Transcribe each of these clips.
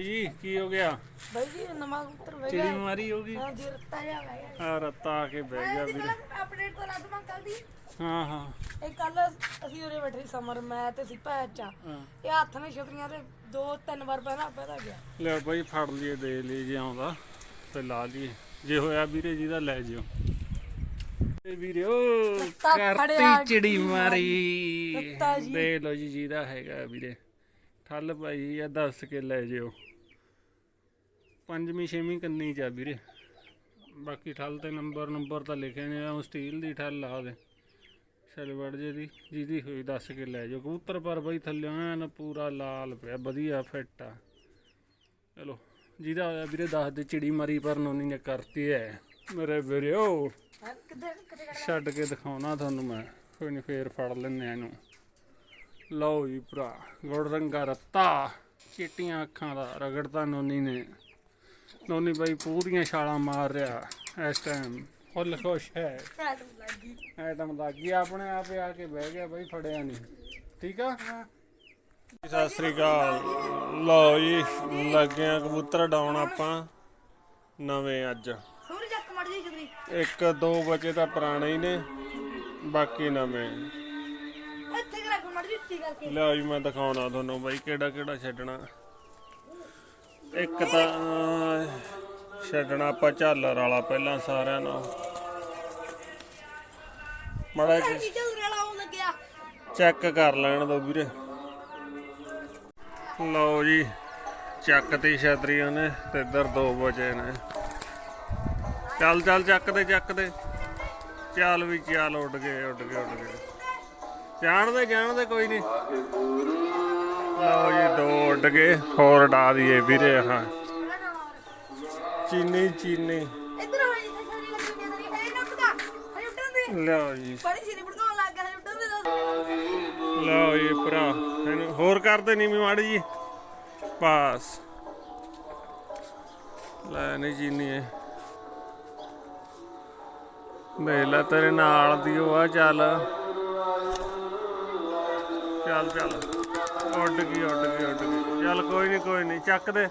ਬਾਈ ਜੀ ਕੀ ਹੋ ਗਿਆ? ਬਾਈ ਜੀ ਨਵਾਂ ਕਬੂਤਰ ਵੇ ਚਿੜੀ ਮਾਰੀ ਹੋ ਗਈ? ਹਾਂ ਜੀ ਰੱਤਾ ਜਾ। ਵੇ ਆ ਰੱਤਾ ਆ ਕੇ ਬਹਿ ਗਿਆ ਵੀਰੇ। ਅਪਡੇਟ ਤਾਂ ਲੱਗ ਮੈਂ ਕੱਲ ਦੀ ਹਾਂ ਹਾਂ। ਇਹ ਕੱਲ ਅਸੀਂ ਉਰੇ ਬੈਠੇ ਸੀ ਸਮਰ ਮੈਂ ਤੇ ਸੀ ਭੈਚਾ ਹਾਂ। ਇਹ ਹੱਥ ਨੇ ਛਤਰੀਆਂ ਤੇ ਦੋ ਤਿੰਨ ਵਾਰ ਪਹਿਲਾਂ ਪੈਦਾ ਗਿਆ। ਲੈ ਬਾਈ ਫੜ ਲਈਏ ਦੇ ਲਈ ਜੇ ਆਉਂਦਾ ਤੇ ਲਾ ਲਈਏ। ਜੇ ਹੋਇਆ ਵੀਰੇ ਜੀ ਦਾ ਲੈ ਜਿਓ। ਤੇ ਵੀਰੇ ਰੱਤਾ ਖੜਿਆ ਕਰਤੀ ਚਿੜੀ ਜੀ ਮਾਰੀ ਰੱਤਾ ਜੀ। ਦੇ ਲੋ ਜੀ ਜਿਹਦਾ ਹੈਗਾ ਵੀਰੇ। ਠੱਲ ਭਾਈ ਆ ਦੱਸ ਕੇ ਲੈ ਜਿਓ। ਪੰਜਵੀਂ, ਛੇਵੀਂ ਕੰਨੀ ਚ ਆ ਵੀਰੇ। ਬਾਕੀ ਠੱਲ ਤੇ ਨੰਬਰ ਨੰਬਰ ਤਾਂ ਲਿਖਿਆ ਨੇ ਉਹ ਸਟੀਲ ਦੀ ਠੱਲ ਆ ਦੇ ਸਿਲਵਰ ਜੇ ਦੀ ਜਿਹਦੀ ਹੋਈ ਦੱਸ ਕੇ ਲੈ ਜਾਓ। ਕਬੂਤਰ ਪਰ ਬਈ ਥੱਲੇ ਐਨ ਪੂਰਾ ਲਾਲ ਪਿਆ, ਵਧੀਆ ਫਿੱਟ ਆ। ਚਲੋ, ਜਿਹਦਾ ਹੋਇਆ ਵੀਰੇ, ਦੱਸ ਦੇ, ਚਿੜੀ ਮਾਰੀ ਪਰ ਨੋਨੀ ਨੇ ਕਰਤੀ ਐ। ਮੇਰੇ ਵੀਰਿਓ, ਛੱਡ ਕੇ ਦਿਖਾਉਣਾ ਤੁਹਾਨੂੰ ਮੈਂ। ਕੋਈ ਨਹੀਂ ਫੇਰ ਫੜ ਲੈਨੇ ਆ ਇਹਨੂੰ। ਲਓ ਜੀ ਭਰਾ ਗੁੜ ਰੰਗਾ ਰੱਤਾ। ਚਿੱਟੀਆਂ ਅੱਖਾਂ ਦਾ ਰਗੜਤਾ ਨੋਨੀ ਨੇ। ਨੋਨੀ ਬਾਈ ਪੂਰੀਆਂ ਛਾਲਾਂ ਮਾਰ ਰਿਹਾ ਇਸ ਟਾਈਮ ਫੁੱਲ ਖੁਸ਼ ਹੈ। ਐਟਮ ਲੱਗ। ਗਈ ਐਟਮ ਲੱਗ। ਗਈ ਆਪਣੇ ਆਪੇ ਆ ਕੇ ਬਹਿ ਗਿਆ ਬਾਈ ਫੜਿਆ ਨਹੀਂ। ਠੀਕ ਆ? ਸਤਿ ਸ੍ਰੀ ਅਕਾਲ। ਲਓ ਜੀ ਲੱਗੇ ਆ ਕਬੂਤਰ ਡਾਉਣ ਆਪਾਂ। ਨਵੇਂ ਅੱਜ। ਸੂਰਜ ਚੱਕ ਮੜ ਜੀ ਛਤਰੀ ਇੱਕ ਦੋ ਬਚੇ ਤਾਂ ਪੁਰਾਣੇ ਹੀ ਨੇ। ਬਾਕੀ ਨਵੇਂ। ਇੱਥੇ ਰੱਖ ਮੜ ਜੀ ਕਰਕੇ। ਲਓ ਜੀ ਮੈਂ ਦਿਖਾਉਣਾ ਤੁਹਾਨੂੰ ਬਾਈ ਕਿਹੜਾ ਕਿਹੜਾ ਛੱਡਣਾ। ਇੱਕ ਤਾਂ ਛੱਡਣਾ ਆਪਾਂ ਝਾਲਰ ਵਾਲਾ ਪਹਿਲਾਂ ਸਾਰਿਆਂ ਨੂੰ ਮੜਾ ਚੈੱਕ ਕਰ ਲੈਣ ਦੋ ਵੀਰੇ। ਲਓ ਜੀ ਚੱਕ ਤੇ ਛਤਰੀ ਉਹਨੇ ਤੇ ਇੱਧਰ ਦੋ ਬਚੇ ਨੇ। ਚੱਲ ਚੱਲ ਚੱਕ ਦੇ ਚੱਕ ਦੇ। ਚੱਲ ਵੀ ਚੱਲ ਉੱਡ ਗਏ ਉੱਡ ਗਏ ਉੱਡ ਗਏ। ਜਾਣਦੇ ਜਾਣਦੇ ਕੋਈ ਨਹੀਂ। ਲਓ ਜੀ ਦੋ ਉੱਡ ਗਏ ਹੋਰ ਡਾ ਦਈਏ ਵੀਰੇ ਹਾਂ ਚੀਨੀ ਚੀਨੀ। ਇੱਧਰ ਆ ਜੀ ਛਤਰੀ ਲੱਗੀ ਮੇਰੀ ਹੈ ਨੁੱਟਦਾ ਹੈ ਉੱਡਣ ਦੀ। ਲਓ ਜੀ। ਬੜੀ ਸਿਰੇ ਪੜਾਉਣ ਲੱਗ ਗਿਆ ਹੈ ਉੱਡਣ ਦੇ ਦੱਸ। ਲਓ ਜੀ ਭਰਾ ਇਹਨੂੰ ਹੋਰ ਕਰਦੇ ਨਹੀਂ ਵੀ ਮਾੜੀ ਜੀ। ਬਸ। ਲੈ ਨਹੀਂ ਜੀਨੀ ਇਹ। ਮੇਲਾ ਤੇਰੇ ਨਾਲ ਦੀ ਉਹ ਆ ਚੱਲ। ਚੱਲ ਚੱਲ। ਉੱਡ ਗਈ ਉੱਡ ਗਈ ਉੱਡ ਗਈ। ਚੱਲ ਕੋਈ ਨਹੀਂ ਕੋਈ ਨਹੀਂ ਚੱਕ ਦੇ।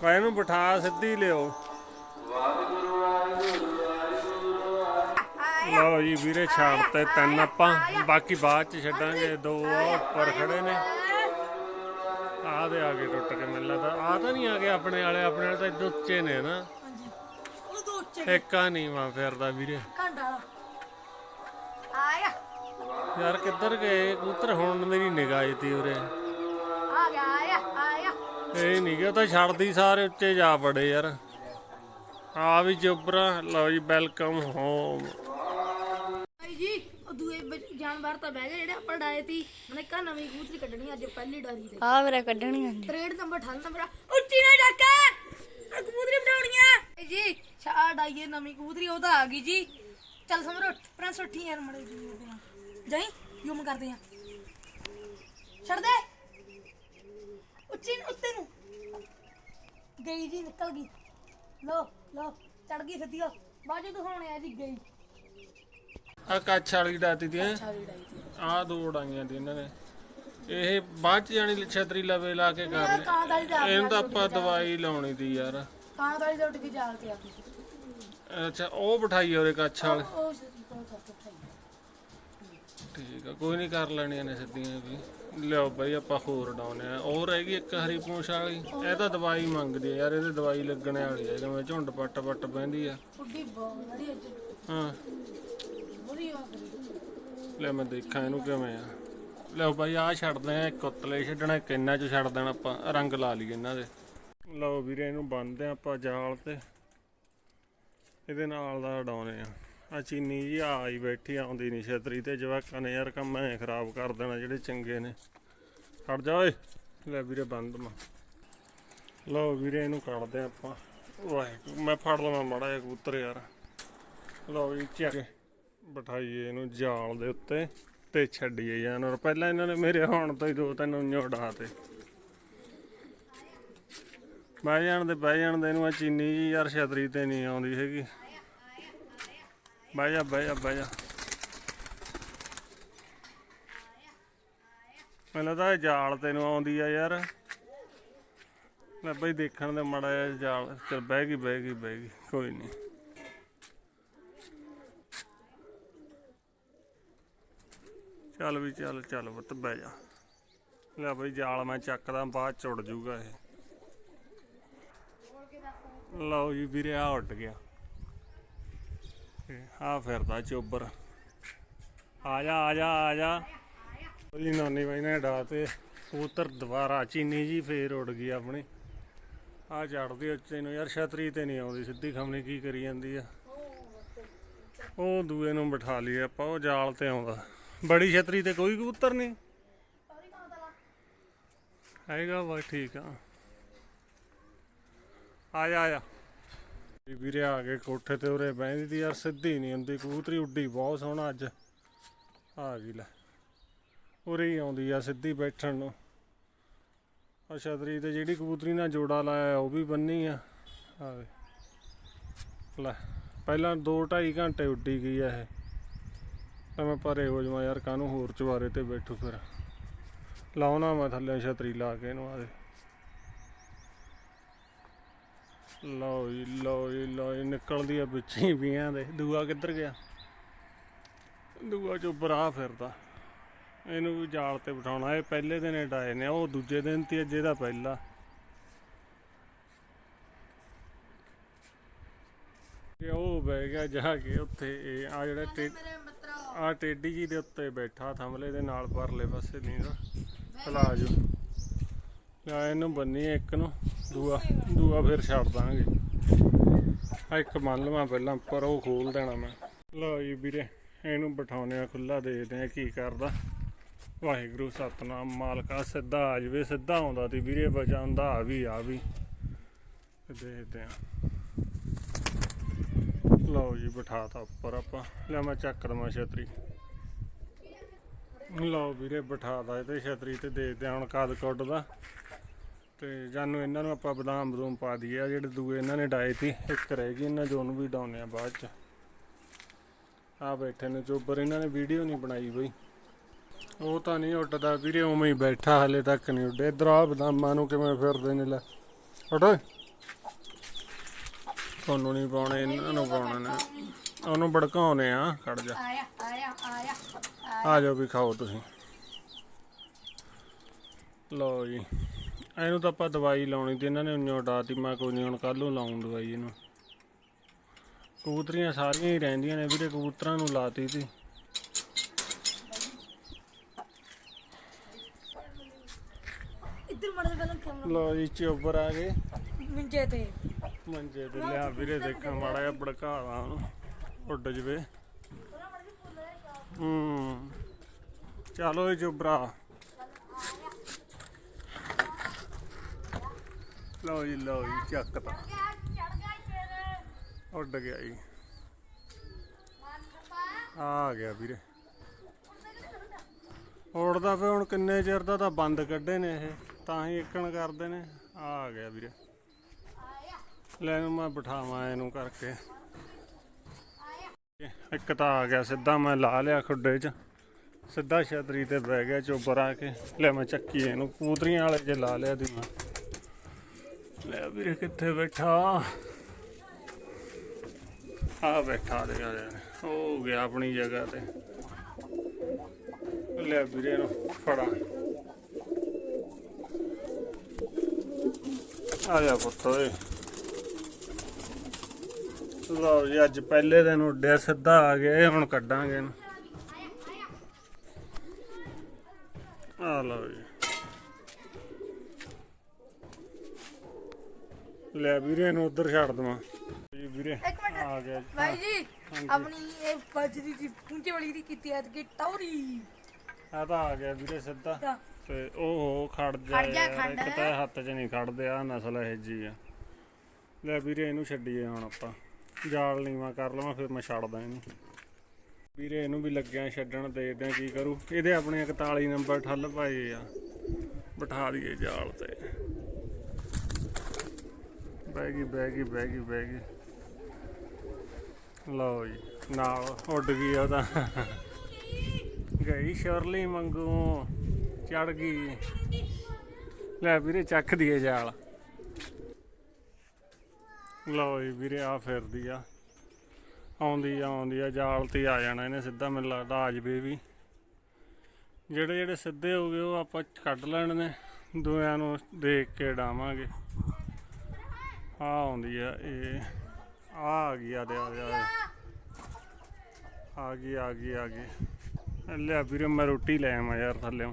ਕਾ ਇਹਨੂੰ ਬਿਠਾ ਸਿੱਧੀ ਲਿਓ ਲਓ ਜੀ ਵੀਰੇ ਛੱਡਤੇ ਤਿੰਨ ਆਪਾਂ। ਬਾਕੀ ਬਾਅਦ ਚ ਛੱਡਾਂਗੇ ਦੋ ਆ ਉੱਪਰ ਖੜੇ ਨੇ। ਆਹ ਦੇ ਆ ਕੇ ਟੁੱਟ ਕੇ ਮੈਨੂੰ ਲੱਗਦਾ ਆ ਤਾਂ ਨਹੀਂ ਆ ਗਏ ਆਪਣੇ ਵਾਲੇ ਆਪਣੇ ਵਾਲੇ ਤਾਂ ਇੱਧਰ ਉੱਚੇ ਨੇ ਨਾ। ਹਾਂਜੀ। ਉਹ ਦੋ ਉੱਚੇ ਇੱਕਾ ਨਹੀਂ ਵਾ ਫਿਰਦਾ ਵੀਰੇ। ਯਾਰ ਕਿੱਧਰ ਗਏ? ਕਬੂਤਰ ਹੁਣ ਮੇਰੀ ਨਿਗਾਹ ਤੀ ਉਰੇ। ਆ ਗਿਆ ਆਇਆ ਆਇਆ। ਇਹ ਨਹੀਂ ਉਹ ਤਾਂ ਛੱਡਦੀ ਸਾਰੇ ਉੱਚੇ ਜਾ ਬੜੇ ਯਾਰ। ਆ ਵੀ ਚੁੱਪਰਾ ਲਓ ਜੀ ਵੈਲਕਮ ਹੋਮ ਭਾਈ ਜੀ ਉਹ ਦੂਏ ਜਾਨਵਰ ਤਾਂ ਬਹਿ ਗਏ ਜਿਹੜੇ ਆਪਾਂ ਡਾਏ ਸੀ ਮਨੇ ਕਾ ਨਵੀਂ ਕਬੂਤਰੀ ਕੱਢਣੀ ਅੱਜ ਪਹਿਲੀ ਡਾਰੀ ਤੇ। ਆ ਮੇਰਾ ਕੱਢਣੀ ਆਂਦੀ 63 ਨੰਬਰ 98 ਨੰਬਰ ਉੱਚੀ ਨਾ ਡਾਕਾ ਆ ਕਬੂਤਰੀ ਬਣਾਉਣੀਆਂ ਭਾਈ ਜੀ ਛਾ ਡਾਈਏ ਨਵੀਂ ਕਬੂਤਰੀ ਉਹ ਤਾਂ ਆ ਗਈ ਜੀ। ਚੱਲ ਸਮਰ ਉੱਠ ਪ੍ਰਿੰਸ ਉੱਠੀ ਯਾਰ ਮੜੇ ਜੀ। ਜਾਈ ਯੂਮ ਕਰਦੇ ਆ? ਛੱਡ ਦੇ। ਉੱਚੀ ਨੂੰ- ਉੱਤੇ ਨੂੰ। ਗਈ ਜੀ ਨਿਕਲ ਗਈ। ਲੋ ਲੋ ਚੜ ਗਈ ਸਿੱਧੀ ਉਹ। ਬਾਜੂ ਦਿਖਾਉਣੇ ਆ ਜੀ ਗਈ। ਆ ਕੱਛ ਵਾਲੀ ਡਾਤੀ ਦੀ ਆ ਦੋ ਉਡਾਈਆਂ ਦੀ ਇਹਨਾਂ ਨੇ। ਇਹ ਬਾਅਦ ਚ ਜਾਣੀ ਛਤਰੀ ਲਵੇ ਲਾ ਕੇ ਕਰ ਲੈ ਕਾਂ ਦਾ ਇਹਨੂੰ ਤਾਂ ਆਪਾਂ ਦਵਾਈ ਲਾਉਣੀ ਦੀ ਯਾਰ। ਕਾਂ ਦਾ ਉੱਠ ਕੇ ਜਾਲ ਤੇ ਆ ਗਈ। ਅੱਛਾ ਉਹ ਬਿਠਾਈ ਉਹਦੇ ਕੱਛ ਵਾਲੇ। ਉਹ ਸਿੱਧੀ ਕੋਲ ਸੱਤ ਉਠਾਈ ਠੀਕ ਆ ਕੋਈ ਨਹੀਂ ਕਰ ਲੈਣੀਆਂ ਨੇ ਸਿੱਧੀਆਂ ਵੀ ਲਿਓ ਬਈ ਆਪਾਂ ਹੋਰ ਡਾਉਨੇ ਆ। ਉਹ ਰਹਿ ਗਈ ਇੱਕ ਹਰੀ ਪੂੰਛ ਵਾਲੀ। ਇਹ ਤਾਂ ਦਵਾਈ ਮੰਗਦੀ ਆ ਯਾਰ ਇਹਦੇ ਦਵਾਈ ਲੱਗਣੇ ਵਾਲੀ ਆ ਵਿੱਚ ਝੁੰਡ ਪੱਟ ਪੱਟ ਪੈਂਦੀ ਆ। ਬਹੁਤ ਵਧੀਆ ਹਾਂ। ਕਰੀ ਲੈ ਮੈਂ ਦੇਖਾਂ ਇਹਨੂੰ ਕਿਵੇਂ ਆ। ਲਓ ਬਾਈ ਆ ਛੱਡਦੇ ਆ ਇੱਕ ਉਤਲੇ ਛੱਡਣਾ ਇੱਕ ਇੰਨਾ ਚ ਛੱਡ ਦੇਣਾ ਆਪਾਂ। ਰੰਗ ਲਾ ਲਈਏ ਇਹਨਾਂ ਦੇ। ਲਓ ਵੀਰੇ ਇਹਨੂੰ ਬੰਨਦੇ ਆਪਾਂ ਜਾਲ ਤੇ। ਇਹਦੇ ਨਾਲ ਦਾ ਉਡਾਉਨੇ ਆ। ਆ ਚੀਨੀ ਜੀ ਆਈ ਬੈਠੀ ਆਉਂਦੀ ਨਹੀਂ ਛਤਰੀ ਤੇ ਜਵਾਕਾਂ ਨੇ ਯਾਰ ਕੰਮ ਐ ਖਰਾਬ ਕਰ ਦੇਣਾ ਜਿਹੜੇ ਚੰਗੇ ਨੇ। ਹਟ ਜਾ ਓਏ। ਲੈ ਵੀਰੇ ਬੰਦ ਮਾ। ਲਓ ਵੀਰੇ ਇਹਨੂੰ ਕੱਢਦੇ ਆ ਆਪਾਂ। ਵਾਹਿਗੁਰੂ, ਮੈਂ ਫੜ ਲਵਾਂ ਮਾੜਾ ਜਿਹਾ ਕਬੂਤਰ ਯਾਰ। ਲਓ ਜੀ ਚੱਕ ਬਿਠਾਈਏ ਇਹਨੂੰ ਜਾਲ ਦੇ ਉੱਤੇ ਤੇ ਛੱਡੀਏ ਜਾਨਵਰ। ਪਹਿਲਾਂ ਇਹਨਾਂ ਨੇ ਮੇਰੇ ਆਉਣ ਤੋਂ ਹੀ ਦੋ ਤਿੰਨ ਉਂਝ ਉਡਾ ਤੇ ਬਹਿ ਜਾਣ ਦੇ, ਬਹਿ ਜਾਣ ਦੇ ਇਹਨੂੰ ਆ ਚੀਨੀ ਜੀ, ਯਾਰ ਛਤਰੀ ਤੇ ਨਹੀਂ ਆਉਂਦੀ ਹੈਗੀ। ਬਹਿ ਜਾ ਬਹਿ ਜਾ ਬਹਿ ਜਾ। ਮੈਨੂੰ ਤਾਂ ਇਹ ਜਾਲ ਤੈਨੂੰ ਆਉਂਦੀ ਆ ਯਾਰ। ਲੈ ਬਈ ਦੇਖਣ ਦੇ ਮੜਾ ਜਿਹਾ ਜਾਲ। ਚਲ ਬਹਿ ਗਈ ਬਹਿ ਗਈ ਬਹਿ ਗਈ, ਕੋਈ ਨਹੀਂ ਚੱਲ ਵੀ ਚੱਲ ਚੱਲ ਪੁੱਤ ਬਹਿ ਜਾ। ਲੈ ਬਈ ਜਾਲ ਮੈਂ ਚੱਕਦਾ, ਬਾਅਦ ਚ ਉੱਡ ਜੂਗਾ ਇਹ। ਲਓ ਜੀ, ਵੀਰੇ ਆ ਉੱਡ ਗਿਆ। ਆ ਫਿਰਦਾ ਚੋਬਰ ਆ ਜਾ ਆ ਜਾ ਆ ਜਾ। ਉਹਦੀ ਨਾਨੀ ਬਾਈ ਨੇ ਡਾ ਤੇ ਕਬੂਤਰ ਦੁਬਾਰਾ ਚੀਨੀ ਜੀ ਫੇਰ ਉੱਡ ਗਈ ਆਪਣੀ। ਆ ਚੜਦੀ ਉੱਚੇ ਨੂੰ। ਯਾਰ ਛਤਰੀ ਤੇ ਨਹੀਂ ਆਉਂਦੀ, ਸਿੱਧੀ ਖਮਣੀ ਕੀ ਕਰੀ ਜਾਂਦੀ ਆ। ਉਹ ਦੂਏ ਨੂੰ ਬਿਠਾ ਲਈਏ ਆਪਾਂ, ਉਹ ਜਾਲ ਤੇ ਆਉਂਦਾ। ਬੜੀ ਛਤਰੀ ਤੇ ਕੋਈ ਕਬੂਤਰ ਨਹੀਂ। ਹੈਗਾ ਵਾ, ਠੀਕ ਆ। ਆ ਜਾ ਆ ਜਾ। ਵੀਰੇ ਆ ਕੇ ਕੋਠੇ ਤੇ ਉਰੇ ਬਹਿੰਦੀ ਤੀ ਯਾਰ, ਸਿੱਧੀ ਨਹੀਂ ਹੁੰਦੀ, ਕਬੂਤਰੀ ਉੱਡੀ ਬਹੁਤ ਸੋਹਣਾ ਅੱਜ। ਆ ਗਈ ਲੈ। ਉਰੇ ਹੀ ਆਉਂਦੀ ਆ, ਸਿੱਧੀ ਬੈਠਣ ਨੂੰ। ਆ ਛਤਰੀ ਤੇ ਜਿਹੜੀ ਕਬੂਤਰੀ ਨਾਲ ਜੋੜਾ ਲਾਇਆ, ਉਹ ਵੀ ਬੰਨੀ ਆ। ਆ ਲੈ, ਪਹਿਲਾਂ 2 2.5 ਘੰਟੇ ਉੱਡੀ ਗਈ ਆ ਇਹ। ਤਾਂ ਮੈਂ ਪਰੇ ਹੋ ਜਾਵਾਂ ਯਾਰ, ਕਾਹਨੂੰ ਹੋਰ ਚਵਾਰੇ ਤੇ ਬੈਠੂ ਫਿਰ। ਲਾਉਣਾ ਮੈਂ ਥੱਲੇ ਛਤਰੀ ਲਾ ਕੇ ਇਹਨੂੰ, ਆ ਦੇ ਲਓ ਜੀ ਲਓ ਜੀ ਲਓ ਜੀ ਨਿਕਲਦੀ ਆ ਵਿੱਚੇ ਹੀ ਵੀਆਂ ਦੇ। ਦੂਆ ਕਿੱਧਰ ਗਿਆ? ਦੂਆ ਚੋਂ ਬਰਾ ਫਿਰਦਾ। ਇਹਨੂੰ ਵੀ ਜਾਲ ਤੇ ਬਿਠਾਉਣਾ। ਇਹ ਪਹਿਲੇ ਦਿਨ ਇਹ ਡਾਏ ਨੇ ਉਹ ਦੂਜੇ ਦਿਨ ਤੇ ਅੱਜ ਇਹਦਾ ਪਹਿਲਾ। ਇਹ ਉਹ ਬਹਿ ਗਿਆ ਜਾ ਕੇ ਉੱਥੇ ਇਹ ਆ ਜਿਹੜਾ ਟੇ ਆ ਟੇਡੀ ਜੀ ਦੇ ਉੱਤੇ ਬੈਠਾ ਥੰਮਲੇ ਦੇ ਨਾਲ ਪਰਲੇ ਪਾਸੇ ਨਹੀਂ ਦਾ ਚਲਾ ਜੋ। ਲੈ ਇਹਨੂੰ ਬੰਨੀ ਇੱਕ ਨੂੰ। ਦੂਆ ਦੂਆ ਫਿਰ ਛੱਡ ਦਾਂਗੇ। ਆ ਇੱਕ ਮੰਨ ਲਵਾਂ ਪਹਿਲਾਂ ਪਰ ਉਹ ਖੋਲ ਦੇਣਾ ਮੈਂ। ਲਓ ਜੀ ਵੀਰੇ, ਇਹਨੂੰ ਬਿਠਾਉਨੇ ਆ ਖੁੱਲਾ ਦੇਖਦੇ ਆ ਕੀ ਕਰਦਾ। ਵਾਹਿਗੁਰੂ, ਸਤਨਾਮ, ਮਾਲਕਾ, ਸਿੱਧਾ ਆ ਜਵੇ, ਸਿੱਧਾ ਆਉਂਦਾ ਤੇ ਵੀਰੇ ਬਚਾਉਂਦਾ ਆ ਵੀ ਆ ਵੀ। ਦੇਖਦੇ ਆ ਲਓ ਜੀ, ਬਿਠਾਤਾ ਉੱਪਰ ਆਪਾਂ। ਲੈ ਮੈਂ ਚੱਕ ਦਵਾਂ ਛਤਰੀ। ਲਓ ਵੀਰੇ ਬਿਠਾਦਾ ਇਹਦੇ ਛਤਰੀ ਤੇ ਦੇਖਦੇ ਹਾਂ ਹੁਣ ਕਦ ਕੁੱਟਦਾ। ਤੇ ਜਾਨੂੰ ਇਹਨਾਂ ਨੂੰ ਆਪਾਂ ਬਦਾਮ ਬਦੂਮ ਪਾ ਦਈਏ। ਆ ਜਿਹੜੇ ਦੂਏ ਇਹਨਾਂ ਨੇ ਡਾਏ ਸੀ ਇੱਕ ਰਹਿ ਗਈ ਇਹਨਾਂ ਜੋ ਨੂੰ ਵੀ ਡਾਉਨੇ ਆ ਬਾਅਦ ਚ। ਆ ਬੈਠੇ ਨੇ ਚੋਬਰ ਇਹਨਾਂ ਨੇ ਵੀਡੀਓ ਨਹੀਂ ਬਣਾਈ ਬਈ। ਉਹ ਤਾਂ ਨਹੀਂ ਉੱਡਦਾ ਵੀਰੇ ਉਵੇਂ ਹੀ ਬੈਠਾ ਹਲੇ ਤੱਕ ਨਹੀਂ ਉੱਡੇ ਇਧਰ ਆ ਬਦਾਮਾਂ ਨੂੰ ਕਿਵੇਂ ਫਿਰਦੇ ਨੇ ਲੈ। ਉੱਡ ਤੁਹਾਨੂੰ ਨਹੀਂ ਪਾਉਣੇ ਇਹਨਾਂ ਨੂੰ ਪਾਉਣੇ ਨੇ। ਉਹਨੂੰ ਭੜਕਾਉਨੇ ਆ ਖੜ ਜਾ। ਆਇਆ ਆਇਆ ਆਇਆ। ਆ ਜਾਓ ਵੀ ਖਾਓ ਤੁਸੀਂ। ਲਓ ਜੀ। ਇਹਨੂੰ ਤਾਂ ਆਪਾਂ ਦਵਾਈ ਲਾਉਣੀ ਤੇ ਇਹਨਾਂ ਨੇ ਉਨੋਂ ਡਾਤੀ ਮੈਂ ਕੋਈ ਨਹੀਂ ਹੁਣ ਕੱਲ ਨੂੰ ਲਾਉਂ ਦਵਾਈ ਇਹਨੂੰ। ਕਬੂਤਰੀਆਂ ਸਾਰੀਆਂ ਹੀ ਰਹਿੰਦੀਆਂ ਨੇ ਵੀਰੇ ਕਬੂਤਰਾਂ ਨੂੰ ਲਾਤੀ ਸੀ ਇੱਧਰ ਮੜ ਪਹਿਲਾਂ ਕੈਮਰਾ ਲਓ ਜੀ ਚੋਬਰ ਆ ਗਏ। ਮਿੰਜੇ ਤੇ। ਮੰਜੇ ਤੇ ਲਿਆ ਵੀਰੇ ਦੇਖਾਂ ਮਾੜਾ ਜਿਹਾ ਭੜਕਾਵਾ ਉਹਨੂੰ ਉੱਡ ਜਵੇ। ਹੂੰ। ਚਲੋ ਇਹ ਚੋਬਰਾ ਲਓ ਜੀ ਲਓ ਜੀ ਚੱਕ ਤਾ। ਚੜ ਗਿਆ ਤੇਰੇ ਉੱਡ ਗਿਆ ਜੀ। ਆ ਗਿਆ ਵੀਰੇ। ਉੜਦਾ ਫੇ ਹੁਣ ਕਿੰਨੇ ਚਿਰ ਦਾ ਤਾਂ ਬੰਦ ਕੱਢੇ ਨੇ ਇਹ ਤਾਂ ਹੀ ਇੱਕਣ ਕਰਦੇ ਨੇ। ਆ ਗਿਆ ਵੀਰੇ। ਲੈ ਇਹਨੂੰ ਮੈਂ ਬਿਠਾਵਾਂ ਇਹਨੂੰ ਕਰਕੇ। ਇੱਕ ਤਾਂ ਆ ਗਿਆ ਸਿੱਧਾ ਮੈਂ ਲਾ ਲਿਆ ਖੁੱਡੇ 'ਚ। ਸਿੱਧਾ ਛਤਰੀ ਤੇ ਬਹਿ ਗਿਆ ਚੋਬਰ ਆ ਕੇ। ਲੈ ਮੈਂ ਚੱਕੀ ਇਹਨੂੰ ਕੂਤਰੀਆਂ ਵਾਲੇ 'ਚ ਲਾ ਲਿਆ ਦੀ ਮੈਂ। ਲੈ ਵੀਰੇ ਕਿੱਥੇ ਬੈਠਾ? ਆ ਬੈਠਾ ਦੇ ਆ ਜਾ ਹੋ ਗਿਆ ਆਪਣੀ ਜਗ੍ਹਾ ਤੇ। ਲੈ ਵੀਰੇ ਨੂੰ ਫੜਾ। ਆ ਜਾ ਪੁੱਤ ਓਏ। ਲਓ ਜੀ, ਅੱਜ ਪਹਿਲੇ ਦਿਨ ਉੱਡਿਆ ਸਿੱਧਾ ਆ ਗਿਆ ਹੁਣ ਕੱਢਾਂਗੇ ਆ ਲਓ ਜੀ। ਲੈ ਵੀਰੇ ਨੂੰ ਉਧਰ ਛੱਡ ਦਵਾਂ। ਜੀ ਵੀਰੇ ਇੱਕ ਮਿੰਟ। ਆ ਗਿਆ ਜੀ। ਭਾਈ ਜੀ ਆਪਣੀ ਇਹ ਬਜਰੀ ਦੀ ਪੁੰਚੇ ਵਾਲੀ ਦੀ ਕੀਤੀ ਐ ਕਿ ਟੌਰੀ ਆ ਤਾਂ ਆ ਗਿਆ ਵੀਰੇ ਸਿੱਧਾ। ਤਾਂ। ਤੇ ਉਹ ਖੜ ਜਾ ਖੜ ਜਾ, ਯਾਰ, ਖੜ। ਇੱਕ ਤਾਂ ਹੱਥ 'ਚ ਨਹੀਂ ਖੜਦੇ ਆ ਨਸਲ ਇਹ ਜੀ ਆ। ਲੈ ਵੀਰੇ ਇਹਨੂੰ ਛੱਡੀਏ ਹੁਣ ਆਪਾਂ। ਜਾਲ ਨੀਵਾ ਕਰ ਲਵਾਂ ਫਿਰ ਮੈਂ ਛੱਡਦਾ ਇਹਨੂੰ। ਵੀਰੇ ਇਹਨੂੰ ਵੀ ਲੱਗਿਆ ਛੱਡਣ ਦੇਖਦੇ ਆ ਕੀ ਕਰੂ। ਇਹਦੇ ਆਪਣੇ 41 ਨੰਬਰ ਠੱਲ ਪਾਏ ਆ। ਬਿਠਾ ਦਈਏ ਜਾਲ ਤੇ। ਬਹਿ ਗਈ ਬਹਿ ਗਈ ਬਹਿ ਗਈ ਬਹਿ ਗਈ। ਲਓ ਜੀ, ਨਾਲ ਉੱਡ ਗਈ ਉਹ ਤਾਂ। ਗਈ ਸ਼ਰਲੀ ਮੰਗੂ ਚੜ ਗਈ। ਲੈ ਵੀਰੇ, ਚੱਕ ਦੀਏ ਜਾਲ। ਲਓ ਜੀ ਵੀਰੇ ਆ ਫਿਰਦੀ ਆ। ਆਉਂਦੀ ਆ ਆਉਂਦੀ ਆ, ਜਾਲ ਤੇ ਆ ਜਾਣਾ ਇਹਨੇ ਸਿੱਧਾ, ਮੈਨੂੰ ਲੱਗਦਾ ਆ ਜਵੇ ਵੀ। ਜਿਹੜੇ ਜਿਹੜੇ ਸਿੱਧੇ ਹੋ ਗਏ, ਉਹ ਆਪਾਂ ਕੱਢ ਲੈਣ ਨੇ। ਦੋਆਂ ਨੂੰ ਦੇਖ ਕੇ ਡਾਵਾਂਗੇ। ਆ ਆਉਂਦੀ ਆ ਇਹ ਆ ਆ ਗਈ ਆ ਦੇ ਆ ਦੇ ਆ ਗਈ ਆ ਗਈ ਆ ਗਈ। ਲਿਆ ਵੀਰੇ ਮੈਂ ਰੋਟੀ ਲੈ ਆਵਾਂ ਯਾਰ ਥੱਲੇ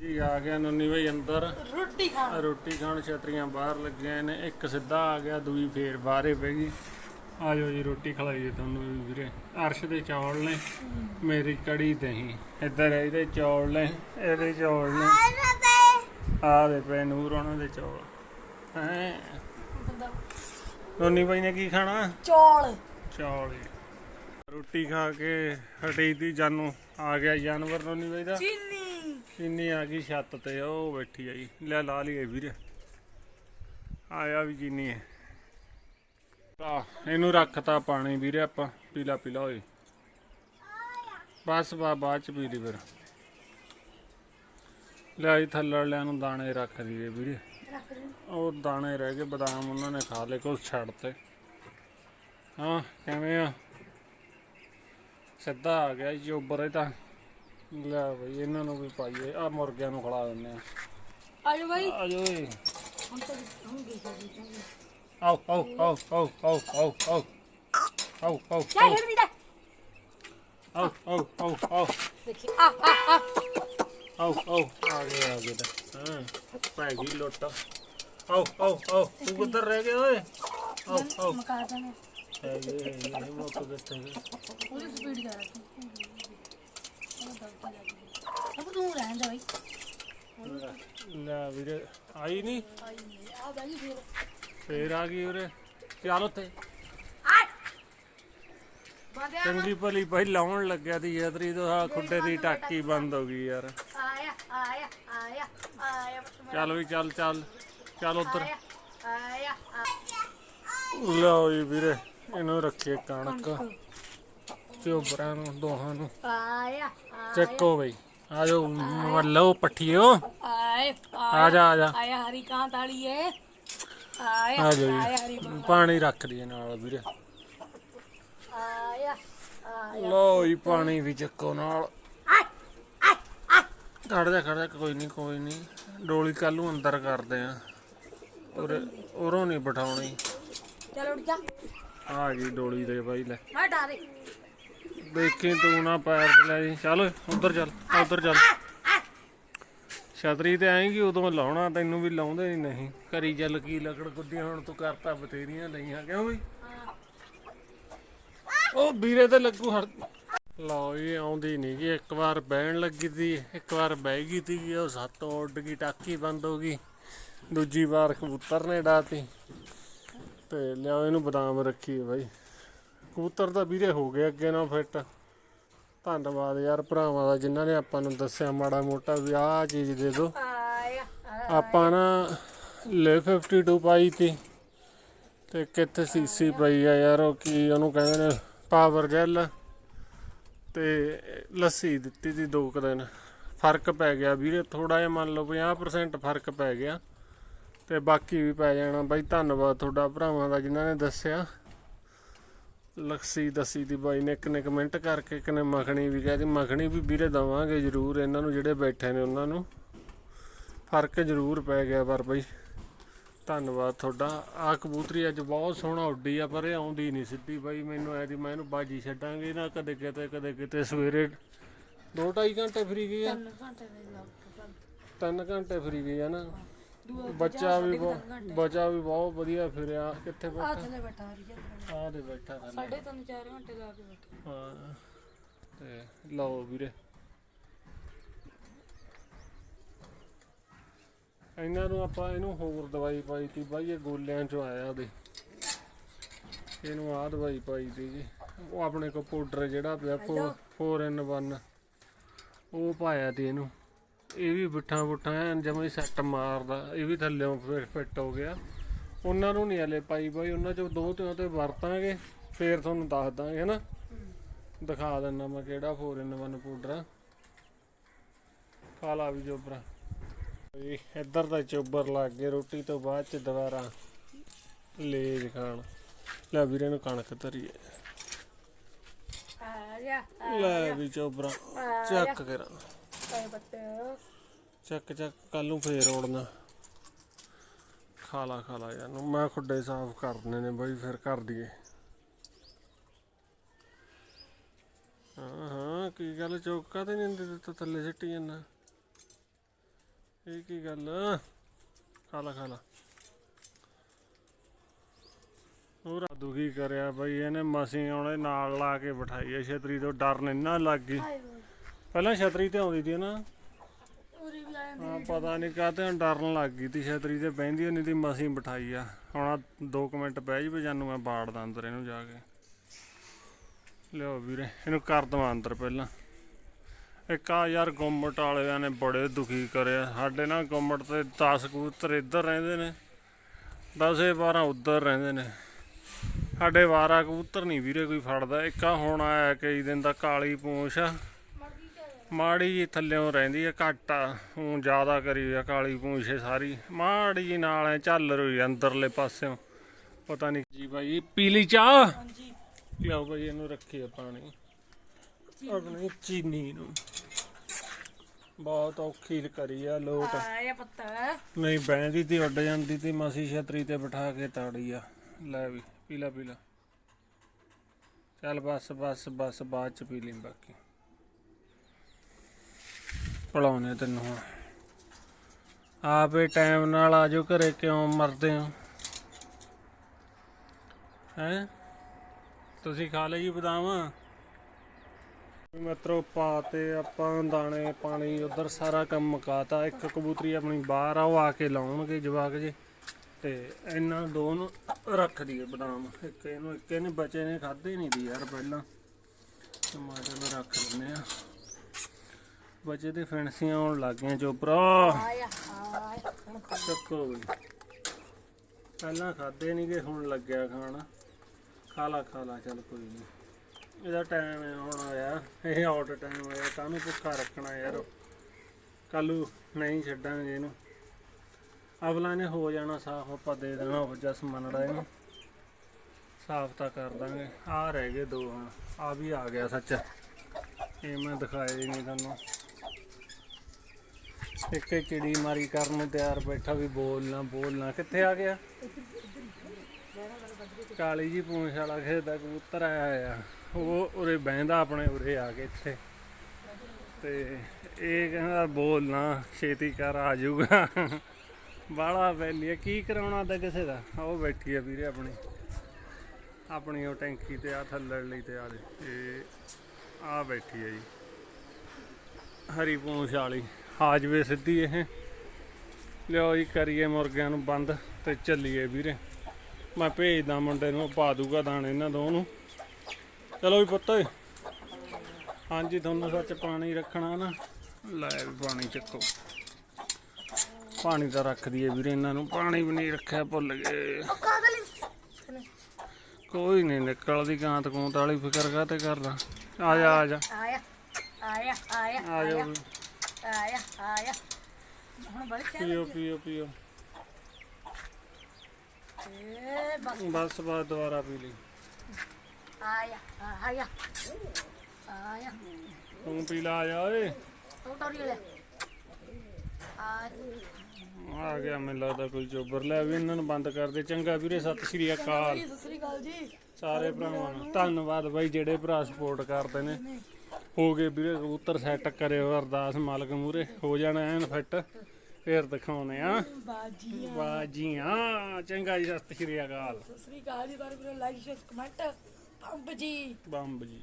ਜੀ ਆ ਗਿਆ ਨੁੰਨੀ ਬਈ ਅੰਦਰ। ਰੋਟੀ ਖਾਣ। ਰੋਟੀ ਖਾਣ ਛਤਰੀਆਂ ਬਾਹਰ ਲੱਗੀਆਂ ਨੇ। ਇੱਕ ਸਿੱਧਾ ਆ ਗਿਆ ਦੂਈ ਫੇਰ ਬਾਹਰੇ ਪੈ ਗਈ। ਆ ਜਾਓ ਜੀ ਰੋਟੀ ਖਲਾਈਏ ਤੁਹਾਨੂੰ ਵੀਰੇ। ਅਰਸ਼ ਦੇ ਚੌਲ ਨੇ ਮੇਰੀ ਕੜੀ ਦਹੀਂ। ਇੱਧਰ ਇਹਦੇ ਚੌਲ ਨੇ ਇਹਦੇ ਚੌਲ ਨੇ। ਆ ਦੇ ਪਏ ਨੂਰ ਉਹਨਾਂ ਦੇ ਚੌਲ। ਹੈ। ਬੰਦਾ ਨੋਨੀ ਬਾਈ ਨੇ ਕੀ ਖਾਣਾ? ਚੌਲ। ਚੌਲ ਰੋਟੀ ਖਾ ਕੇ ਹਟੀ ਦੀ ਜਾਨੂ। ਆ ਗਿਆ ਜਾਨਵਰ ਨੋਨੀ ਬਾਈ ਦਾ। ਚੀਨੀ। ਚੀਨੀ ਆ ਗਈ ਛੱਤ ਤੇ ਉਹ ਬੈਠੀ ਆ ਜੀ ਲੈ ਲਾ ਲਈਏ ਵੀਰੇ। ਆਇਆ ਵੀ ਚੀਨੀ ਹੈ। ਆ ਇਹਨੂੰ ਰੱਖਤਾ ਪਾਣੀ ਵੀਰੇ ਆਪਾਂ ਪੀਲਾ ਪੀਲਾ ਹੋਏ। ਬਸ ਬਾ ਬਾਅਦ ਚ ਪੀ ਲਈ ਫਿਰ। ਲੈ ਜੀ ਥੱਲੇ ਵਾਲਿਆਂ ਨੂੰ ਦਾਣੇ ਰੱਖ ਦਈਏ ਵੀਰੇ। ਉਹ ਦਾਣੇ ਰਹਿ ਗਏ ਬਦਾਮ ਉਹਨਾਂ ਨੇ ਖਾ ਲਏ ਕੁਛ ਛੱਡਤੇ ਹਾਂ ਕਿਵੇਂ ਆ? ਸਿੱਧਾ ਆ ਗਿਆ ਜੀ ਉੱਪਰ ਇਹ ਤਾਂ। ਲੈ ਬਈ ਇਹਨਾਂ ਨੂੰ ਵੀ ਪਾਈਏ ਆ ਮੁਰਗਿਆਂ ਨੂੰ ਖਿਲਾ ਦਿੰਦੇ ਆ। ਆਜੋ ਬਾਈ। ਆ ਜਾਓ ਏ ਹੁਣ ਤਾਂ ਗਈ ਸੀ ਆਓ ਆਓ ਆਓ ਆਓ ਆਓ ਆਓ ਆਓ। ਆਓ ਆਓ ਆਓ ਆਓ ਆਓ ਆਓ। ਦੇਖੀ ਆ ਆ ਆ। ਆਓ ਆਓ ਆ ਗਏ ਆ ਗਏ ਹਾਂ ਪੈ ਗਈ ਲੁੱਟ। ਆਓ ਆਓ ਆਓ ਤੂੰ ਕਿੱਧਰ ਰਹਿ ਗਿਆ ਓਏ? ਆਓ ਆਓ। ਮਕਾ ਜਾਣੇ ਹੈ ਗਏ ਇਹ ਮੁੱਕ ਕਿੱਥੇ ਗਏ ਉਹਦੀ ਸਪੀਡ ਕਰ ਅਬ ਤੂੰ ਰਹਿਣ ਜਾ ਬਾਈ। ਲੈ ਵੀਰੇ ਆਈ ਨਹੀਂ? ਆਈ ਨਹੀਂ ਆ ਬਾਈ ਫਿਰ ਫੇਰ ਆ ਗਈ ਉਰੇ। ਚੱਲ ਉੱਤੇ ਆ ਬੰਦਿਆ ਚੰਗੀ ਭਲੀ ਭਾਈ ਲਾਉਣ ਲੱਗਿਆ ਦੀ ਯਾਤਰੀ ਤੋਂ ਆ ਖੁੱਡੇ ਦੀ ਟਾਕੀ ਬੰਦ ਹੋ ਗਈ ਯਾਰ। ਆਇਆ ਆਇਆ ਆਇਆ ਆਇਆ ਚੱਲ ਵੀ, ਚੱਲ ਚੱਲ। ਚੱਲ ਉਧਰ। ਆਇਆ ਲਓ ਜੀ ਵੀਰੇ, ਇਹਨੂੰ ਰੱਖੀਏ ਕਣਕ। ਚੋਬਰਾਂ ਨੂੰ, ਦੋਹਾਂ ਨੂੰ। ਆਇਆ ਚੱਕੋ ਬਈ। ਆ ਜਾਓ ਮੱਲੋ ਪੱਠੀਓ। ਆਏ ਆ ਜਾ ਆ ਜਾ। ਆਇਆ ਹਰੀ ਕਾਂ ਤਾਲੀ ਏ ਆਇਆ ਆ ਜਾਓ ਜੀ। ਪਾਣੀ ਰੱਖ ਲਈਏ ਨਾਲ ਵੀਰੇ। ਆਇਆ ਲਓ ਜੀ, ਪਾਣੀ ਵੀ ਚੱਕੋ ਨਾਲ। ਖੜ ਜਾ ਖੜ ਜਾ ਕੋਈ ਨਹੀਂ ਕੋਈ ਨਹੀਂ ਡੋਲੀ ਕੱਲ ਨੂੰ ਅੰਦਰ ਕਰਦੇ ਆ। ਉਰੇ ਉਰੋਂ ਨਹੀਂ ਬਿਠਾਉਣੀ। ਚਲ ਉੱਠ ਜਾ। ਆ ਗਈ ਡੋਲੀ ਦੇ ਬਾਈ ਲੈ। ਮੈਂ ਡਾਰੇ। ਦੇਖੀ ਤੂੰ ਨਾ ਪੈਰ ਤੇ ਲੈ ਜੀ। ਚੱਲ ਉਧਰ ਚੱਲ ਉਧਰ ਚੱਲ। ਛਤਰੀ ਤੇ ਆਏਗੀ ਉਦੋਂ ਲਾਉਣਾ ਤੈਨੂੰ ਵੀ ਲਾਉਂਦੇ ਨਹੀਂ ਨਹੀਂ। ਕਰੀ ਚੱਲ ਕੀ ਲੱਕੜ ਗੁੱਡੀਆਂ ਹੁਣ ਤੂੰ ਕਰਤਾ ਬਤੇਰੀਆਂ ਲਈਆਂ। ਕਿਉਂ ਬਈ? ਉਹ ਵੀਰੇ ਤੇ ਲੱਗੂ ਹਰ ਲਓ ਇਹ ਆਉਂਦੀ ਨਹੀਂ ਜੀ ਇੱਕ ਵਾਰ ਬਹਿਣ ਲੱਗੀ ਤੀ ਇੱਕ ਵਾਰ ਬਹਿ ਗਈ ਤੀ ਉਹ ਸੱਤ ਉੱਡ ਗਈ ਟਾਕੀ ਬੰਦ ਹੋ ਗਈ। ਦੂਜੀ ਵਾਰ ਕਬੂਤਰ ਨੇ ਡਾਤੀ ਤੇ। ਲਿਆਓ ਇਹਨੂੰ ਬਦਾਮ ਰੱਖੀ ਬਾਈ। ਕਬੂਤਰ ਤਾਂ ਵੀਰੇ ਹੋ ਗਏ ਅੱਗੇ ਨਾਲ ਫਿੱਟ ਧੰਨਵਾਦ ਯਾਰ ਭਰਾਵਾਂ ਦਾ ਜਿਨ੍ਹਾਂ ਨੇ ਆਪਾਂ ਨੂੰ ਦੱਸਿਆ ਮਾੜਾ ਮੋਟਾ ਵੀ ਆਹ ਚੀਜ਼ ਦੇ ਦਿਓ। ਆਇਆ ਆਪਾਂ ਨਾ ਲੈ 52 ਪਾਈ ਤੀ। ਤੇ ਕਿੱਥੇ ਸੀਸੀ ਪਈ ਆ ਯਾਰ ਉਹ ਕੀ ਉਹਨੂੰ ਕਹਿੰਦੇ ਨੇ ਪਾਵਰ ਜੈਲ ਤੇ ਲੱਸੀ ਦਿੱਤੀ ਤੀ ਦੋ ਕੁ ਦਿਨ। ਫ਼ਰਕ ਪੈ ਗਿਆ ਵੀਰੇ ਥੋੜਾ ਜਿਹਾ ਮੰਨ ਲਓ 50% ਫ਼ਰਕ ਪੈ ਗਿਆ। ਤੇ ਬਾਕੀ ਵੀ ਪੈ ਜਾਣਾ। ਬਾਈ, ਧੰਨਵਾਦ ਤੁਹਾਡਾ ਭਰਾਵਾਂ ਦਾ ਜਿਨ੍ਹਾਂ ਨੇ ਦੱਸਿਆ। ਲਕਸੀ ਦਸੀ ਦੀ ਬਾਈ ਨੇ, ਇੱਕ ਨੇ ਕਮੈਂਟ ਕਰਕੇ, ਇੱਕ ਨੇ ਮੱਖਣੀ ਵੀ ਕਹਿ ਦੀ ਮੱਖਣੀ ਵੀ ਵੀਰੇ ਦਵਾਂਗੇ ਜ਼ਰੂਰ। ਇਹਨਾਂ ਨੂੰ ਜਿਹੜੇ ਬੈਠੇ ਨੇ ਉਹਨਾਂ ਨੂੰ। ਫ਼ਰਕ ਜ਼ਰੂਰ ਪੈ ਗਿਆ ਪਰ ਬਾਈ। ਧੰਨਵਾਦ ਤੁਹਾਡਾ। ਆ ਕਬੂਤਰੀ ਅੱਜ ਬਹੁਤ ਸੋਹਣਾ ਉੱਡੀ ਆ ਪਰ ਇਹ ਆਉਂਦੀ ਨਹੀਂ ਸਿੱਧੀ ਬਾਈ ਮੈਨੂੰ ਐ ਦੀ ਮੈਂ ਇਹਨੂੰ ਬਾਜੀ ਛੱਡਾਂਗੇ ਨਾ ਕਦੇ ਕਿਤੇ ਕਦੇ ਕਿਤੇ ਸਵੇਰੇ 2.5 ਘੰਟੇ ਫਰੀ ਗਈ ਆ। ਤਿੰਨ ਘੰਟੇ ਦੇ ਲੱਗ 3 ਘੰਟੇ ਫਰੀ ਗਈ ਆ ਨਾ। ਬੱਚਾ ਵੀ ਬੱਚਾ ਵੀ ਬਹੁਤ ਵਧੀਆ ਫਿਰਿਆ। ਕਿੱਥੇ ਆ ਬੈਠਾ ਥੱਲੇ ਬੈਠਾ ਆ ਦੇ ਬੈਠਾ। ਸਾਢੇ ਤਿੰਨ ਚਾਰ ਘੰਟੇ ਲਾ ਕੇ ਬੈਠਾ। ਹਾਂ। ਤੇ ਲਓ ਵੀਰੇ। ਇਹਨਾਂ ਨੂੰ ਆਪਾਂ ਇਹਨੂੰ ਹੋਰ ਦਵਾਈ ਪਾਈ ਤੀ ਬਾਈ, ਇਹ ਗੋਲਿਆਂ ਚੋਂ ਆਇਆ ਉਹਦੇ। ਇਹਨੂੰ ਆਹ ਦਵਾਈ ਪਾਈ ਤੀ ਜੀ। ਉਹ ਆਪਣੇ ਕੋ ਪਾਊਡਰ ਜਿਹੜਾ ਪਿਆ 4 ਇਨ 1 ਉਹ ਪਾਇਆ ਤੀ ਇਹਨੂੰ। ਇਹ ਵੀ ਬਿੱਠਾਂ ਬੁੱਠਾ ਐਨ ਜਮਾ ਹੀ ਸੈੱਟ ਮਾਰਦਾ, ਇਹ ਵੀ ਥੱਲੇੋਂ ਫਿੱਟ ਹੋ ਗਿਆ। ਉਹਨਾਂ ਨੂੰ ਨਹੀਂ ਹਲੇ ਪਾਈ ਬਾਈ, ਉਹਨਾਂ ਚੋਂ ਦੋ ਤਿੰਨ ਤੇ ਵਰਤਾਂਗੇ, ਫੇਰ ਤੁਹਾਨੂੰ ਦੱਸ ਦਾਂਗੇ, ਹਨਾ? ਦਿਖਾ ਦਿੰਦਾ ਮੈਂ ਕਿਹੜਾ 4 in 1 ਪਾਊਡਰ ਆ। ਕਾਲਾ ਵੀ ਚੋਬਰਾ ਇਹ ਇੱਧਰ ਦਾ ਚੋਬਰ ਲੱਗ ਗਏ, ਰੋਟੀ ਤੋਂ ਬਾਅਦ ਚ ਦੁਬਾਰਾ ਲੇਜ ਖਾਣ। ਲੈ ਵੀਰੇ ਨੂੰ ਕਣਕ ਧਰੀਏ। ਆ ਜਾ ਲੈ ਵੀ ਚੋਬਰਾ, ਚੱਕ ਕਰਾਂ ਆਏ ਚੱਕ ਚੱਕ ਕੱਲ ਨੂੰ ਫੇਰ ਉੜਨਾ ਖਾਲਾ ਖਾਲਾ ਯਾਰ, ਨੂੰ ਮੈਂ ਖੁੱਡੇ ਸਾਫ਼ ਕਰਨੇ ਨੇ ਬਈ, ਫਿਰ ਕਰ ਦਈਏ। ਹਾਂ ਹਾਂ, ਕੀ ਗੱਲ, ਚੌਕਾ ਤੇ ਨਹੀਂ ਦਿੱਤਾ ਥੱਲੇ ਸਿੱਟੀ ਜਾਂਦਾ। ਇਹ ਕੀ ਗੱਲ? ਖਾਲਾ ਖਾਲਾ ਹੋਰ ਦੁਖੀ ਕਰਿਆ ਬਈ? ਇਹਨੇ ਮਸੀਂ ਆਉਣੇ ਨਾਲ ਲਾ ਕੇ ਬਿਠਾਈ ਐ ਛਤਰੀ ਤੋਂ ਡਰਨ ਇੰਨਾ ਲੱਗ ਗਈ। ਪਹਿਲਾਂ ਛਤਰੀ ਤੇ ਆਉਂਦੀ ਸੀ ਨਾ। ਹਾਂ ਪਤਾ ਨਹੀਂ ਕਾਹਤੇ ਡਰਨ ਲੱਗ ਗਈ ਤੀ। ਛਤਰੀ ਤੇ ਬਹਿੰਦੀ ਨਹੀਂ ਤੀ ਮਸੀਂ ਬਿਠਾਈ ਆ। ਹੁਣ 2 ਮਿੰਟ ਬਹਿ ਜੀ ਜਾਨੂੰ ਮੈਂ ਬਾੜਦਾ ਅੰਦਰ ਇਹਨੂੰ ਜਾ ਕੇ। ਲਿਓ ਵੀਰੇ ਇਹਨੂੰ ਕਰ ਦਵਾਂ ਅੰਦਰ ਪਹਿਲਾਂ। ਇੱਕ ਆ ਯਾਰ ਗੁੰਮਟ ਵਾਲਿਆਂ ਨੇ ਬੜੇ ਦੁਖੀ ਕਰਿਆ ਸਾਡੇ ਨਾਲ ਗੁੰਮਟ ਤੇ 10 ਕਬੂਤਰ ਇੱਧਰ ਰਹਿੰਦੇ ਨੇ 10 12 ਉੱਧਰ ਰਹਿੰਦੇ ਨੇ। ਸਾਡੇ 12 ਕਬੂਤਰ ਨਹੀਂ ਵੀਰੇ ਕੋਈ ਫੜਦਾ। ਇੱਕ ਆ ਹੁਣ ਆਇਆ ਕਈ ਦਿਨ ਦਾ ਕਾਲੀ ਪੂੰਛ ਆ। ਮਾੜੀ ਜੀ ਥੱਲਿਓਂ ਰਹਿੰਦੀ ਆ ਘੱਟ ਆ। ਹੁਣ ਜ਼ਿਆਦਾ ਕਰੀ ਆ ਕਾਲੀ ਪੂੰਛੇ ਸਾਰੀ। ਮਾੜੀ ਜੀ ਨਾਲ ਐ ਚੱਲ ਰਹੀ ਅੰਦਰਲੇ ਪਾਸਿਓਂ। ਪਤਾ ਨਹੀਂ ਜੀ ਬਾਈ ਪੀਲੀ ਚਾਹ? ਹਾਂਜੀ। ਲਿਆਓ ਬਾਈ ਇਹਨੂੰ ਰੱਖੀਏ ਪਾਣੀ। ਆਪਣੀ ਚੀਨੀ ਨੂੰ। ਬਹੁਤ ਔਖੀ ਕਰੀ ਆ ਲੋਟ। ਆਇਆ ਪੱਤਾ। ਨਹੀਂ ਬਹਿੰਦੀ ਤੇ ਉੱਡ ਜਾਂਦੀ ਤੇ ਮਸੀ ਛਤਰੀ ਤੇ ਬਿਠਾ ਕੇ ਤਾੜੀ ਆ। ਲੈ ਵੀ ਪੀਲਾ ਪੀਲਾ ਚੱਲ ਬਸ ਬਸ ਬਸ ਬਾਅਦ ਚ ਪੀ ਲਈ ਬਾਕੀ। ਪੜਾਉਣੇ ਤੈਨੂੰ ਹੁਣ। ਆਪੇ ਟਾਈਮ ਨਾਲ ਆਜੋ ਘਰੇ ਕਿਉਂ ਮਰਦੇ ਹੋ? ਹੈ? ਤੁਸੀਂ ਖਾ ਲਈ ਜੀ ਬਦਾਮ? ਮਿੱਤਰੋ ਪਾਤੇ ਆਪਾਂ ਦਾਣੇ ਪਾਣੀ ਉਧਰ ਸਾਰਾ ਕੰਮ ਮੁਕਾਤਾ। ਇੱਕ ਕਬੂਤਰੀ ਆਪਣੀ ਬਾਹਰ ਆ ਉਹ ਆ ਕੇ ਲਾਉਣਗੇ ਜਵਾਕ ਜੇ। ਤੇ ਇਹਨਾਂ ਦੋ ਨੂੰ ਰੱਖ ਦਈਏ ਬਦਾਮ। ਇੱਕ ਇਹਨੂੰ ਇੱਕ ਇਹਨੇ ਬਚੇ ਨੇ ਖਾਦੇ ਨਹੀਂ ਦੀ ਯਾਰ ਪਹਿਲਾਂ। ਟਮਾਟਰ ਨੂੰ ਰੱਖ ਲੈਂਦੇ ਆ। ਬਚੇ ਦੇ ਫੈਂਸੀਆਂ ਆਉਣ ਲੱਗ ਗਈਆਂ ਚੋਪਰਾ। ਚੱਕੋ ਬਈ ਪਹਿਲਾਂ ਖਾਦੇ ਨਹੀਂ ਗਏ ਹੁਣ ਲੱਗਿਆ ਖਾਣ। ਖਾ ਲਾ ਖਾ ਲਾ ਚੱਲ ਕੋਈ ਨਹੀਂ ਇਹਦਾ ਟਾਈਮ ਹੁਣ ਆਇਆ ਇਹ ਆਊਟ ਟਾਈਮ ਹੋਇਆ ਕਾਹਨੂੰ ਭੁੱਖਾ ਰੱਖਣਾ ਯਾਰ? ਕੱਲੂ ਨਹੀਂ ਛੱਡਾਂਗੇ ਇਹਨੂੰ। ਅਗਲਾ ਨੇ ਹੋ ਜਾਣਾ ਸਾਫ਼ ਆਪਾਂ ਦੇ ਦੇਣਾ ਉਹ ਜਸ ਮੰਨੜਾ ਇਹਨੂੰ। ਸਾਫ਼ ਤਾਂ ਕਰ ਦਾਂਗੇ। ਆ ਰਹਿ ਗਏ ਦੋ ਹੁਣ ਆ ਵੀ ਆ ਗਿਆ ਸੱਚ। ਇਹ ਮੈਂ ਦਿਖਾਇਆ ਹੀ ਨਹੀਂ ਤੁਹਾਨੂੰ। ਇੱਕ ਇੱਕ ਚਿੜੀ ਮਾਰੀ ਕਰਨ ਤਿਆਰ ਬੈਠਾ ਵੀ ਬੋਲਣਾ ਬੋਲਣਾ ਕਿੱਥੇ ਆ ਗਿਆ? ਕਾਲੀ ਜੀ ਪੂੰਛ ਵਾਲਾ ਖੇਤ ਦਾ ਕਬੂਤਰ ਆਇਆ ਆ। ਉਹ ਉਰੇ ਬਹਿੰਦਾ ਆਪਣੇ ਉਰੇ ਆ ਕੇ ਇੱਥੇ। ਤੇ ਇਹ ਕਹਿੰਦਾ ਬੋਲਣਾ ਛੇਤੀ ਕਰ, ਆ ਜਾਊਗਾ। ਬਾਲਾ ਵੈਲੀ ਕੀ ਕਰਾਉਣਾ ਤਾਂ ਕਿਸੇ ਦਾ? ਉਹ ਬੈਠੀ ਆ ਵੀਰੇ ਆਪਣੀ। ਆਪਣੀ ਉਹ ਟੈਂਕੀ ਤੇ ਆ ਥੱਲੜ ਲਈ ਤੇ ਆ ਦੇ। ਇਹ ਆ ਬੈਠੀ ਆ ਜੀ। ਹਰੀ ਪੂੰਛ ਵਾਲੀ। ਆ ਜਵੇ ਸਿੱਧੀ ਇਹ। ਲਿਓ ਜੀ, ਕਰੀਏ ਮੁਰਗਿਆਂ ਨੂੰ ਬੰਦ ਤੇ ਚੱਲੀਏ ਵੀਰੇ। ਮੈਂ ਭੇਜਦਾ ਮੁੰਡੇ ਨੂੰ, ਉਹ ਪਾ ਦੂਗਾ ਦਾਣੇ ਇਹਨਾਂ ਦੋ ਨੂੰ। ਚਲੋ ਵੀ ਪੁੱਤ ਓਏ। ਹਾਂਜੀ ਤੁਹਾਨੂੰ ਸੱਚ ਪਾਣੀ ਰੱਖਣਾ ਨਾ। ਲੈ ਵੀ ਪਾਣੀ ਚੱਕੋ। ਪਾਣੀ ਤਾਂ ਰੱਖ ਦਈਏ ਵੀਰੇ ਇਹਨਾਂ ਨੂੰ। ਪਾਣੀ ਵੀ ਨਹੀਂ ਰੱਖਿਆ ਭੁੱਲ ਗਏ। ਕੋਈ ਨਹੀਂ ਨਿਕਲਦੀ ਗਾਂਤ ਕੂੰਤ ਵਾਲੀ ਫਿਕਰ ਕਾਤੇ ਕਰਦਾ। ਆ ਜਾ ਆ ਜਾ। ਆਇਆ ਆਇਆ ਆਇਆ ਆ ਜਾ ਵੀ। ਆਇਆ ਆਇਆ। ਹੁਣ ਬੜੀ ਪੀਓ ਪੀਓ ਪੀਓ। ਬਸ ਬਸ ਦੁਬਾਰਾ ਪੀ ਲਈ। ਆਇਆ ਆਇਆ। ਆਇਆ। ਤੂੰ ਪੀ ਲਾ ਜਾ ਓਏ। ਤੂੰ ਟੋਰੀ ਲੈ। ਆ ਆ ਗਿਆ ਮੈਨੂੰ ਲੱਗਦਾ ਕੋਈ ਚੋਬਰ ਲੈ ਵੀ ਇਹਨਾਂ ਨੂੰ ਬੰਦ ਕਰ ਦੇ। ਚੰਗਾ ਵੀਰੇ ਸਤਿ ਸ਼੍ਰੀ ਅਕਾਲ। ਸਤਿ ਸ੍ਰੀ ਅਕਾਲ ਜੀ। ਸਾਰੇ ਭਰਾਵਾਂ ਨੂੰ। ਧੰਨਵਾਦ ਬਾਈ ਜਿਹੜੇ ਭਰਾ ਸਪੋਰਟ ਕਰਦੇ ਨੇ। ਹੋ ਗਏ ਵੀਰੇ ਕਬੂਤਰ ਸੈੱਟ ਕਰਿਓ ਅਰਦਾਸ ਮਾਲਕ ਮੂਰੇ ਹੋ ਜਾਣਾ ਐਨ ਫਿੱਟ ਫੇਰ ਦਿਖਾਉਨੇ ਆ ਬਾਜੀ ਬਾਜੀਆਂ। ਚੰਗਾ ਜੀ ਸਤਿ ਸ਼੍ਰੀ ਅਕਾਲ। ਸਤਿ ਸ੍ਰੀ ਅਕਾਲ ਜੀ ਸਾਰੇ ਵੀਰੋ ਲਾਈਕ ਸ਼ੇਅਰ ਕਮੈਂਟ ਪੰਪ ਜੀ। ਬੰਬ ਜੀ।